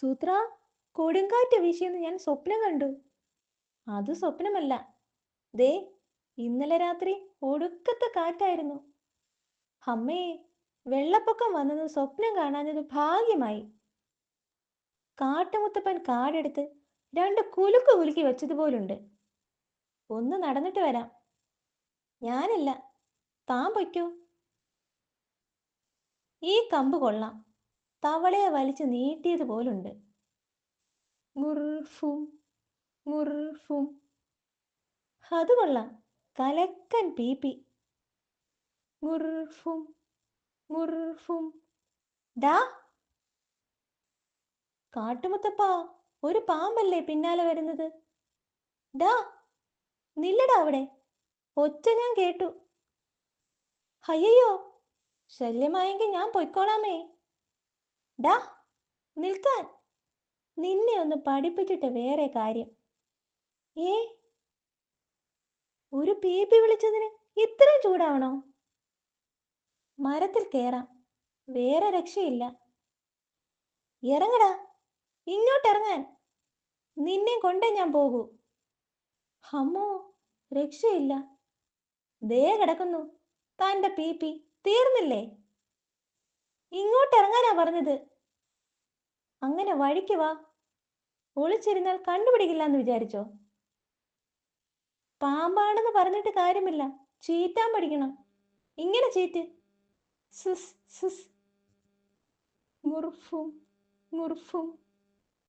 സൂത്ര കൊടുങ്കാറ്റ് വീശിയെന്ന് ഞാൻ സ്വപ്നം കണ്ടു. അത് സ്വപ്നമല്ല. ദേ ഇന്നലെ രാത്രി ഒടുക്കത്തെ കാറ്റായിരുന്നു. അമ്മേ വെള്ളപ്പൊക്കം വന്നത് സ്വപ്നം കാണാഞ്ഞത് ഭാഗ്യമായി. കാട്ടുമുത്തപ്പൻ കാടെടുത്ത് രണ്ട് കുലുക്ക് കുലുക്കി വെച്ചതുപോലുണ്ട്. ഒന്ന് നടന്നിട്ട് വരാം. ഞാനില്ല. താൻ പൊയ്ക്കോ. ഈ കമ്പ് കൊള്ളാം. തവളയെ വലിച്ചു നീട്ടിയതുപോലുണ്ട് മുർഫും മുർഫും അത് കൊള്ളാം. കലക്കൻ പീപ്പി മുർഫും മുർഫും കാട്ടുമുത്തപ്പ ഒരു പാമ്പല്ലേ പിന്നാലെ വരുന്നത്? ഡാ! നില്ലടാ അവിടെ. ഒച്ച ഞാൻ കേട്ടു. അയ്യോ ശല്യമായെങ്കിൽ ഞാൻ പൊയ്ക്കോളാമേ. ഡാ നിൽക്കാൻ. നിന്നെ ഒന്ന് പഠിപ്പിച്ചിട്ട് വേറെ കാര്യം. ഏ? ഒരു പേപ്പി വിളിച്ചതിന് ഇത്രയും ചൂടാവണോ? മരത്തിൽ കയറാം വേറെ രക്ഷയില്ല. ഇറങ്ങടാ. ഇങ്ങോട്ടിറങ്ങാൻ. നിന്നെ കൊണ്ടേ ഞാൻ പോകൂ. അമ്മോ രക്ഷയില്ല. ദേ കിടക്കുന്നു. പി പീപ്പി തീർന്നില്ലേ? ഇങ്ങോട്ടിറങ്ങാനാ പറഞ്ഞത്. അങ്ങനെ വഴിക്ക് വാ. ഒളിച്ചിരുന്നാൽ കണ്ടുപിടിക്കില്ല എന്ന് വിചാരിച്ചോ? പാമ്പാണെന്ന് പറഞ്ഞിട്ട് കാര്യമില്ല. ചീറ്റാൻ പഠിക്കണം. ഇങ്ങനെ ചീറ്റ്. സുസ് സുസ്. മുർഫും മുർഫും